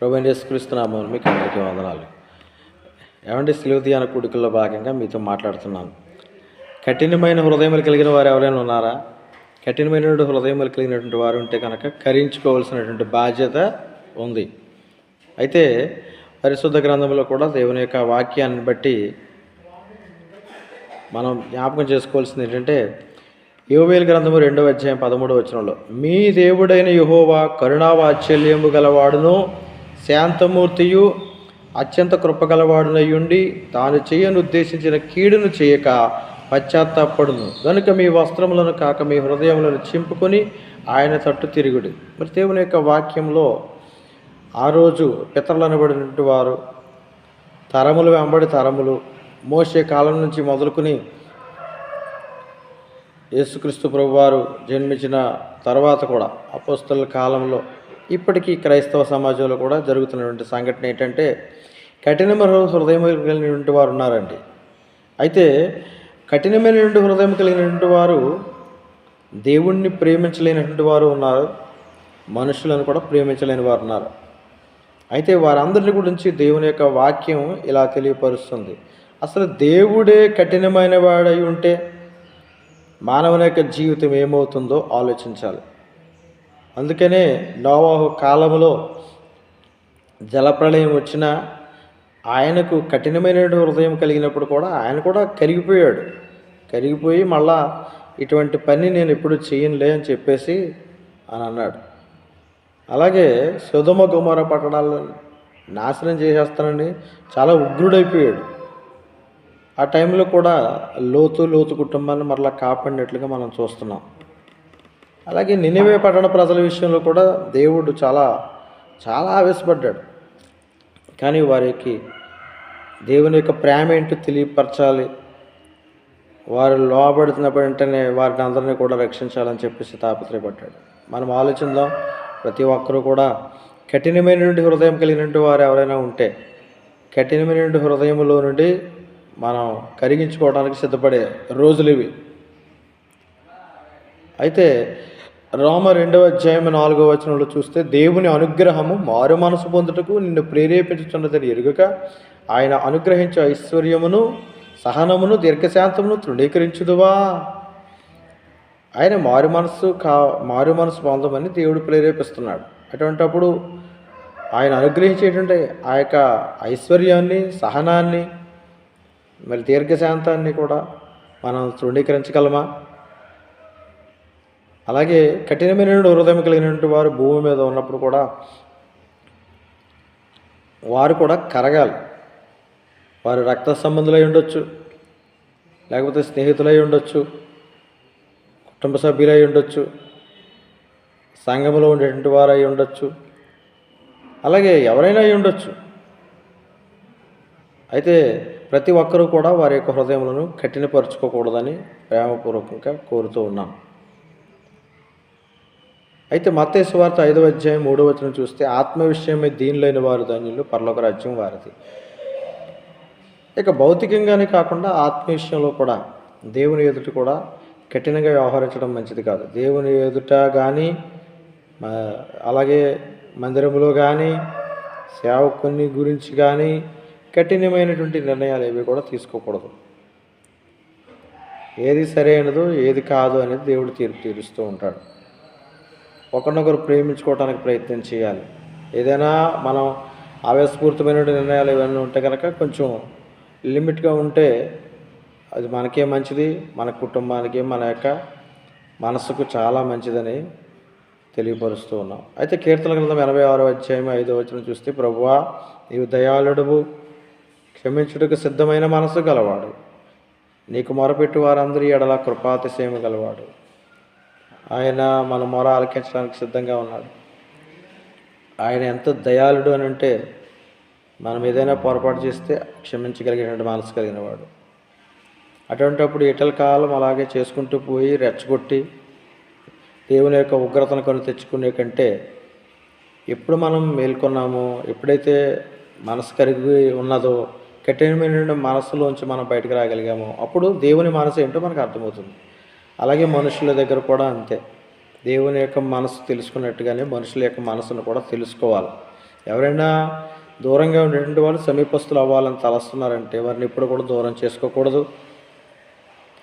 ప్రభు యేసుక్రీస్తున్నాము మీకు అందరికీ వందనాలు. ఏమంటే సిలువతీయాన కూడికల్లో భాగంగా మీతో మాట్లాడుతున్నాను. కఠినమైన హృదయములు కలిగిన వారు ఎవరైనా ఉన్నారా? కఠినమైన హృదయములు కలిగినటువంటి వారు ఉంటే కనుక కరించుకోవాల్సినటువంటి బాధ్యత ఉంది. అయితే పరిశుద్ధ గ్రంథంలో కూడా దేవుని యొక్క వాక్యాన్ని బట్టి మనం జ్ఞాపకం చేసుకోవాల్సింది ఏంటంటే యోవేలు గ్రంథము రెండవ అధ్యాయం పదమూడవ వచనంలో మీ దేవుడైన యుహోవా కరుణావాత్సల్యము గలవాడును శాంతమూర్తియు అత్యంత కృపగలవాడునయ్యుండి తాను చేయను ఉద్దేశించిన కీడును చేయక పశ్చాత్తాపడును. కనుక మీ వస్త్రములను కాక మీ హృదయములను చింపుకొని ఆయన తట్టు తిరుగుడు. మరి దేవుని యొక్క వాక్యంలో ఆ రోజు పితరులు అనబడినటువంటి వారు తరములు వెంబడి తరములు మోసే కాలం నుంచి మొదలుకొని యేసుక్రీస్తు ప్రభువారు జన్మించిన తర్వాత కూడా అపోస్తల కాలంలో ఇప్పటికీ క్రైస్తవ సమాజంలో కూడా జరుగుతున్నటువంటి సంఘటన ఏంటంటే కఠినమైన హృదయం కలిగినటువంటి వారు ఉన్నారండి. అయితే కఠినమైనటువంటి హృదయం కలిగినటువంటి వారు దేవుణ్ణి ప్రేమించలేనటువంటి వారు ఉన్నారు మనుషులను కూడా ప్రేమించలేని వారు ఉన్నారు. అయితే వారందరి గురించి దేవుని యొక్క వాక్యం ఇలా తెలియపరుస్తుంది. అసలు దేవుడే కఠినమైన వాడై ఉంటే మానవుని యొక్క జీవితం ఏమవుతుందో ఆలోచించాలి. అందుకనే నోవాహు కాలంలో జలప్రళయం వచ్చిన ఆయనకు కఠినమైన హృదయం కలిగినప్పుడు కూడా ఆయన కూడా కరిగిపోయాడు. కరిగిపోయి మళ్ళా ఇటువంటి పని నేను ఎప్పుడు చేయనులే అని చెప్పేసి అని అన్నాడు. అలాగే సుధమ గుమర పట్టణాలను నాశనం చేసేస్తానని చాలా ఉగ్రుడైపోయాడు. ఆ టైంలో కూడా లోతు లోతు కుటుంబాన్ని మరలా కాపాడినట్లుగా మనం చూస్తున్నాం. అలాగే నినివే పట్టణ ప్రజల విషయంలో కూడా దేవుడు చాలా చాలా ఆవేశపడ్డాడు. కానీ వారికి దేవుని యొక్క ప్రేమ ఏంటో తెలియపరచాలి. వారు లోబడుతున్న వెంటనే వారిని అందరినీ కూడా రక్షించాలని చెప్పేసి తాపత్రయపడ్డాడు. మనం ఆలోచిందాం ప్రతి ఒక్కరూ కూడా కఠినమైనటువంటి హృదయం కలిగినటువంటి వారు ఎవరైనా ఉంటే కఠినమైనటువంటి హృదయంలో నుండి మనం కరిగించుకోవడానికి సిద్ధపడే రోజులు ఇవి. అయితే రామ రెండవ అధ్యాయం నాలుగవ వచనంలో చూస్తే దేవుని అనుగ్రహము మారు మనసు పొందుటకు నిన్ను ప్రేరేపించుతున్నదని ఎరుగక ఆయన అనుగ్రహించే ఐశ్వర్యమును సహనమును దీర్ఘశాంతమును తృణీకరించుదువా? ఆయన మారు మనసు కా మారు మనసు పొందమని దేవుడు ప్రేరేపిస్తున్నాడు. అటువంటప్పుడు ఆయన అనుగ్రహించేటువంటి ఆ యొక్క ఐశ్వర్యాన్ని సహనాన్ని మరి దీర్ఘశాంతాన్ని కూడా మనం తృణీకరించగలమా? అలాగే కఠినమైన హృదయం కలిగినటువంటి వారు భూమి మీద ఉన్నప్పుడు కూడా వారు కూడా కరగాలి. వారు రక్త సంబంధులై ఉండొచ్చు లేకపోతే స్నేహితులై ఉండొచ్చు కుటుంబ సభ్యులై ఉండొచ్చు సంఘంలో ఉండేటువంటి వారు అయి ఉండొచ్చు అలాగే ఎవరైనా అయి ఉండొచ్చు. అయితే ప్రతి ఒక్కరూ కూడా వారి యొక్క హృదయములను కఠినపరుచుకోకూడదని ప్రేమపూర్వకంగా కోరుతూ ఉన్నాను అయితే మత్తేసు సువార్త ఐదవ అధ్యాయం మూడవ వచనం చూస్తే ఆత్మ విషయమే దీనిలోని వారు ధన్యులు పర్లోక రాజ్యం వారిది. ఇక భౌతికంగానే కాకుండా ఆత్మ విషయంలో కూడా దేవుని ఎదుట కూడా కఠినంగా వ్యవహరించడం మంచిది కాదు. దేవుని ఎదుట కానీ అలాగే మందిరంలో కానీ సేవకుని గురించి కానీ కఠినమైనటువంటి నిర్ణయాలు ఏవి కూడా తీసుకోకూడదు. ఏది సరైనదో ఏది కాదు అనేది దేవుడు తీర్పు తీరుస్తూ ఉంటాడు. ఒకరినొకరు ప్రేమించుకోవడానికి ప్రయత్నం చేయాలి. ఏదైనా మనం ఆవేశపూరితమైన నిర్ణయాలు ఏమైనా ఉంటే కనుక కొంచెం లిమిట్గా ఉంటే అది మనకే మంచిది మన కుటుంబానికి మన యొక్క మనసుకు చాలా మంచిదని తెలియపరుస్తూ ఉన్నాం. అయితే కీర్తన గ్రంథం ఎనభై ఆరో అధ్యాయం ఐదో వచ్చిన చూస్తే ప్రభువా నీవు దయాళుడువు క్షమించుటకు సిద్ధమైన మనసు గలవాడు. నీకు మొరపెట్టు వారందరి ఎడల కృపాతిశయము గలవాడు. ఆయన మన మొర ఆలకించడానికి సిద్ధంగా ఉన్నాడు. ఆయన ఎంత దయాళుడు అని అంటే మనం ఏదైనా పొరపాటు చేస్తే క్షమించగలిగినటువంటి మనసు కలిగిన వాడు అటువంటిప్పుడు ఇటల కాలం అలాగే చేసుకుంటూ పోయి రెచ్చగొట్టి దేవుని యొక్క ఉగ్రతను కొని తెచ్చుకునే కంటే ఎప్పుడు మనం మేల్కొన్నామో ఎప్పుడైతే మనసు కరిగి ఉన్నదో కఠినమైన మనసులోంచి మనం బయటకు రాగలిగామో అప్పుడు దేవుని మనసు ఏంటో మనకు అర్థమవుతుంది. అలాగే మనుషుల దగ్గర కూడా అంతే. దేవుని యొక్క మనసు తెలుసుకున్నట్టుగానే మనుషుల యొక్క మనసును కూడా తెలుసుకోవాలి. ఎవరైనా దూరంగా ఉండేటువంటి వాళ్ళు సమీపస్తులు అవ్వాలని తలస్తున్నారంటే వారిని ఎప్పుడు కూడా దూరం చేసుకోకూడదు.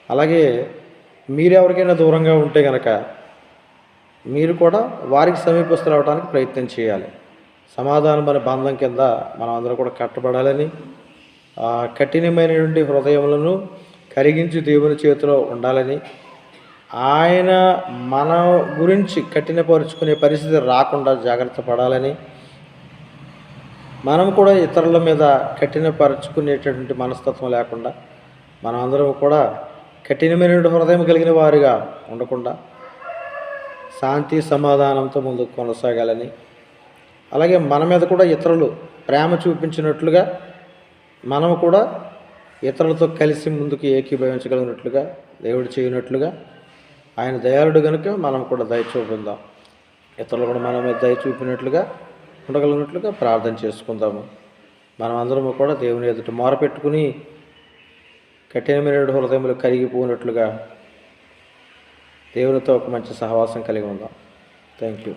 అలాగే మీరు ఎవరికైనా దూరంగా ఉంటే కనుక మీరు కూడా వారికి సమీపస్తులు అవడానికి ప్రయత్నం చేయాలి. సమాధానం అనే బంధం కింద మనం అందరూ కూడా కట్టబడాలని కఠినమైనటువంటి హృదయములను కరిగించి దేవుని చేతిలో ఉండాలని ఆయన మన గురించి కఠినపరుచుకునే పరిస్థితి రాకుండా జాగ్రత్త పడాలని మనం కూడా ఇతరుల మీద కఠినపరుచుకునేటటువంటి మనస్తత్వం లేకుండా మనమందరం కూడా కఠినమైన హృదయం కలిగిన వారిగా ఉండకుండా శాంతి సమాధానంతో ముందుకు కొనసాగాలని అలాగే మన మీద కూడా ఇతరులు ప్రేమ చూపించినట్లుగా మనం కూడా ఇతరులతో కలిసి ముందుకు ఏకీభవించగలిగినట్లుగా దేవుడు చేయనట్లుగా ఆయన దయాళుడు కనుక మనం కూడా దయ చూపిందాం. ఇతరులు కూడా మన మీద దయ చూపినట్లుగా ఉండగలిగినట్లుగా ప్రార్థన చేసుకుందాము. మనం అందరము కూడా దేవుని ఎదుట మొరపెట్టుకుని కఠినమైన హృదయములు కరిగిపోయినట్లుగా దేవునితో ఒక మంచి సహవాసం కలిగి ఉందాం. Thank you